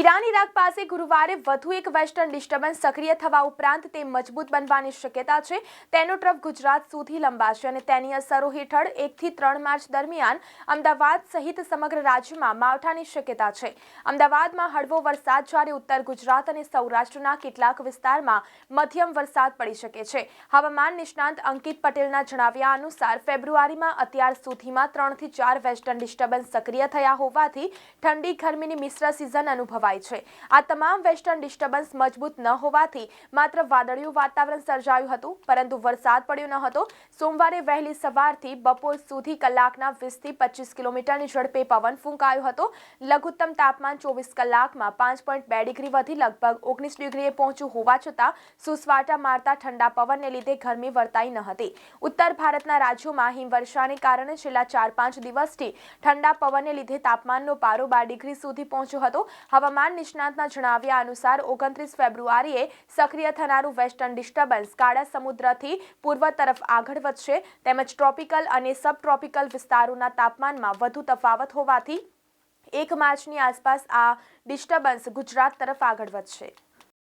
Iran Iraq પાસે ગુરુવારે વધુ એક વેસ્ટર્ન ડિસ્ટર્બન્સ સક્રિય થવા ઉપરાંત તે મજબૂત બનવાની શક્યતા છે. તેનો ટ્રફ ગુજરાત સુધી લંબાશે અને તેની અસરો હેઠળ એકથી ત્રણ માર્ચ દરમિયાન અમદાવાદ સહિત સમગ્ર રાજ્યમાં માવઠાની શક્યતા છે. અમદાવાદમાં હળવો વરસાદ જ્યારે ઉત્તર ગુજરાત અને સૌરાષ્ટ્રના કેટલાક વિસ્તારમાં મધ્યમ વરસાદ પડી શકે છે. હવામાન નિષ્ણાંત અંકિત પટેલના જણાવ્યા અનુસાર ફેબ્રુઆરીમાં અત્યાર સુધીમાં ત્રણથી ચાર વેસ્ટર્ન ડિસ્ટર્બન્સ સક્રિય થયા હોવાથી ઠંડી ગરમીની મિશ્ર સિઝન અનુભવાય છે. આ તમામ વેસ્ટર્ન ડિસ્ટર્બન્સ મજબૂત ન હોવાથી માત્ર વાદળિયું વાતાવરણ સર્જાયું હતું, પરંતુ વરસાદ પડ્યો ન હતો. સોમવારે વહેલી સવારથી બપોર સુધી કલાકના વીસથી પચીસ કિલોમીટરની ઝડપે પવન ફૂંકાયો હતો. લઘુત્તમ તાપમાન ચોવીસ કલાકમાં પાંચ પોઈન્ટ બે ડિગ્રી વધી લગભગ ઓગણીસ ડિગ્રીએ પહોંચ્યું હોવા છતાં સુસવાટા મારતા ઠંડા પવનને લીધે ગરમી વર્તાઈ ન હતી. ઉત્તર ભારતના રાજ્યોમાં હિમવર્ષાને કારણે છેલ્લા ચાર પાંચ દિવસથી ઠંડા પવનને લીધે તાપમાનનો પારો બાર ડિગ્રી સુધી પહોંચ્યો હતો. હવામાન નિષ્ણાતના જણાવ્યા અનુસાર ઓગણત્રીસ ફેબ્રુઆરીએ સક્રિય થનારું વેસ્ટર્ન ડિસ્ટર્બન્સ કાળા સમુદ્રથી પૂર્વ તરફ આગળ વધશે તેમજ ટ્રોપિકલ અને સબ ટ્રોપિકલ વિસ્તારોના તાપમાનમાં વધુ તફાવત હોવાથી એક માર્ચની આસપાસ આ ડિસ્ટર્બન્સ ગુજરાત તરફ આગળ વધશે.